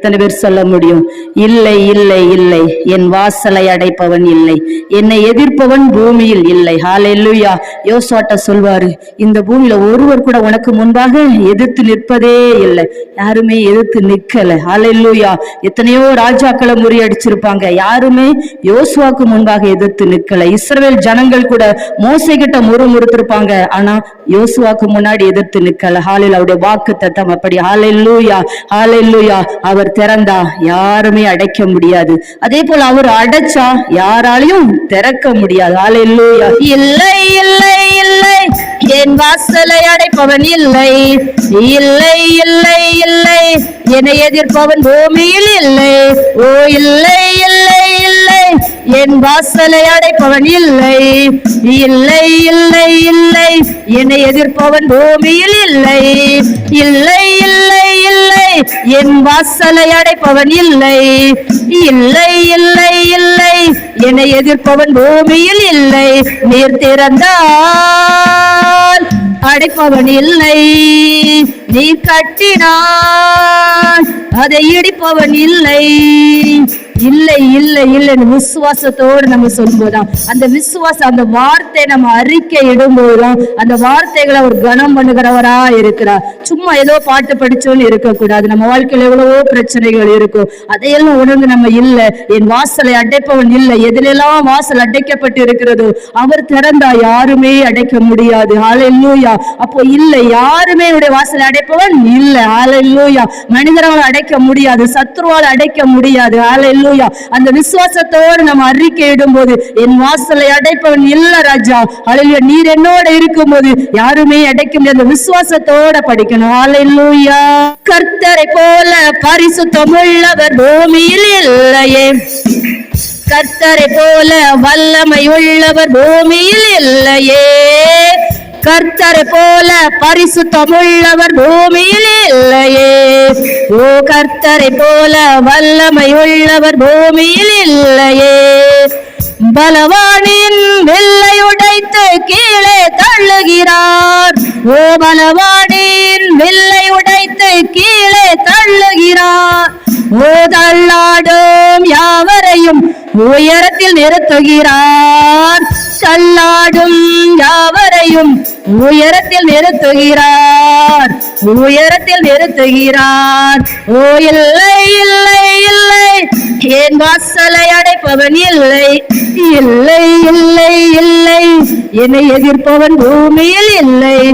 எத்தனை பேர் சொல்ல முடியும்? இல்லை இல்லை இல்லை. என் வாசலை அடைப்பவன் இல்லை. என்னை எதிர்ப்பவன் பூமியில் இல்லை. ஹாலெல்லுயா யோசுவாட்ட சொல்வாரு இந்த பூமியில ஒருவர் கூட உனக்கு முன்பாக எதிர்த்து நிற்பதே இல்லை. யாருமே எதிர்த்து நிக்கல ஹாலெல்லுயா எத்தனையோ ராஜாக்களை முறியடிச்சிருப்பாங்க. யாருமே யோசுவாக்கு முன்பாக எதிர்த்து நிக்கல இஸ்ரேல் ஜனங்கள் கூட மோசை கிட்ட முறுமுறுத்திருப்பாங்க. ஆனா யோசுவாக்கு முன்னாடி எதிர்த்து நிக்கல ஹாலில் அவருடைய வாக்கு தத்தம் அப்படி. ஹாலெல்லுயா ஹாலெல்லுயா அவர் திறந்தா யாருமே அடைக்க முடியாது. அதே போல அவர் அடைச்சா யாராலையும் திறக்க முடியாது. இல்லையா இல்லை இல்லை இல்லை. என் வாசலை அடைப்பவன் இல்லை. இல்லை இல்லை இல்லை. என்னை எதிர்ப்பவன் பூமியில் இல்லை. ஓ இல்லை இல்லை இல்லை. என் வாசலை அடைப்பவன் இல்லை. இல்லை இல்லை இல்லை. என்னை எதிர்ப்பவன் பூமியில் இல்லை. இல்லை இல்லை என் வாசலை அடைப்பவன் இல்லை. இல்லை இல்லை இல்லை. என்னை எதிர்ப்பவன் பூமியில் இல்லை. நீர் திறந்தால் அடைப்பவன் இல்லை. நீ கட்டினான் அதை இடிப்பவன் இல்லை. இல்லை இல்லை இல்லைன்னு விசுவாசத்தோடு நம்ம சொல்லும்போதுதான் அந்த விசுவாசம் அந்த வார்த்தை நம்ம அறிக்கை இடும்போதுதான் அந்த வார்த்தைகளை அவர் கனம் பண்ணுகிறவரா இருக்கிறார். சும்மா ஏதோ பாட்டு படிச்சோன்னு இருக்கக்கூடாது. நம்ம வாழ்க்கையில எவ்வளவோ பிரச்சனைகள் இருக்கும். அதையெல்லாம் உணர்ந்து நம்ம இல்லை என் வாசலை அடைப்பவன் இல்லை. எதிலெல்லாம் வாசல் அடைக்கப்பட்டு இருக்கிறதோ அவர் திறந்தா யாருமே அடைக்க முடியாது. ஆலையிலூயா அப்போ இல்லை யாருமே என்னுடைய வாசலை அடைப்பவன் இல்லை. ஆலையிலூயா மனிதரால் அடைக்க முடியாது. சத்ருவால் அடைக்க முடியாது. ஆலையிலூயா அந்த விசுவாசத்தோடு நம்ம அறிக்கையிடும் இடும்போது என் வாசலை அடைப்பவன் இல்ல ராஜா. அழிய நீர் என்னோட இருக்கும் போது யாருமே அடைக்க முடியாது. அந்த விசுவாசத்தோட படிக்கணும். அலையூயா கர்த்தரை போல பரிசுத்தமுள்ளவர் பூமியில் இல்லையே. கர்த்தரை போல வல்லமை உள்ளவர் பூமியில் இல்லையே. கர்த்தரை போல பரிசுத்தமுள்ளவர் பூமியில் இல்லையே. ஓ கர்த்தரை போல வல்லமை உள்ளவர் பூமியில் இல்லையே. பலவானின் வெள்ளை உடைத்து கீழே தள்ளுகிறார். ஓ பலவானின் வெள்ளை உடைத்து கீழே தள்ளுகிறார். ஓ தள்ளாடும் யாவரையும் உயரத்தில் நிறுத்துகிறார். சல்லாடும் யாவரையும் உயரத்தில் நிறுத்துகிறார். உயரத்தில் நிறுத்துகிறார். ஓ இல்லை இல்லை இல்லை. என் வாசலை அடைப்பவன் இல்லை. இல்லை இல்லை இல்லை. என்னை எதிர்ப்பவன் பூமியில் இல்லை.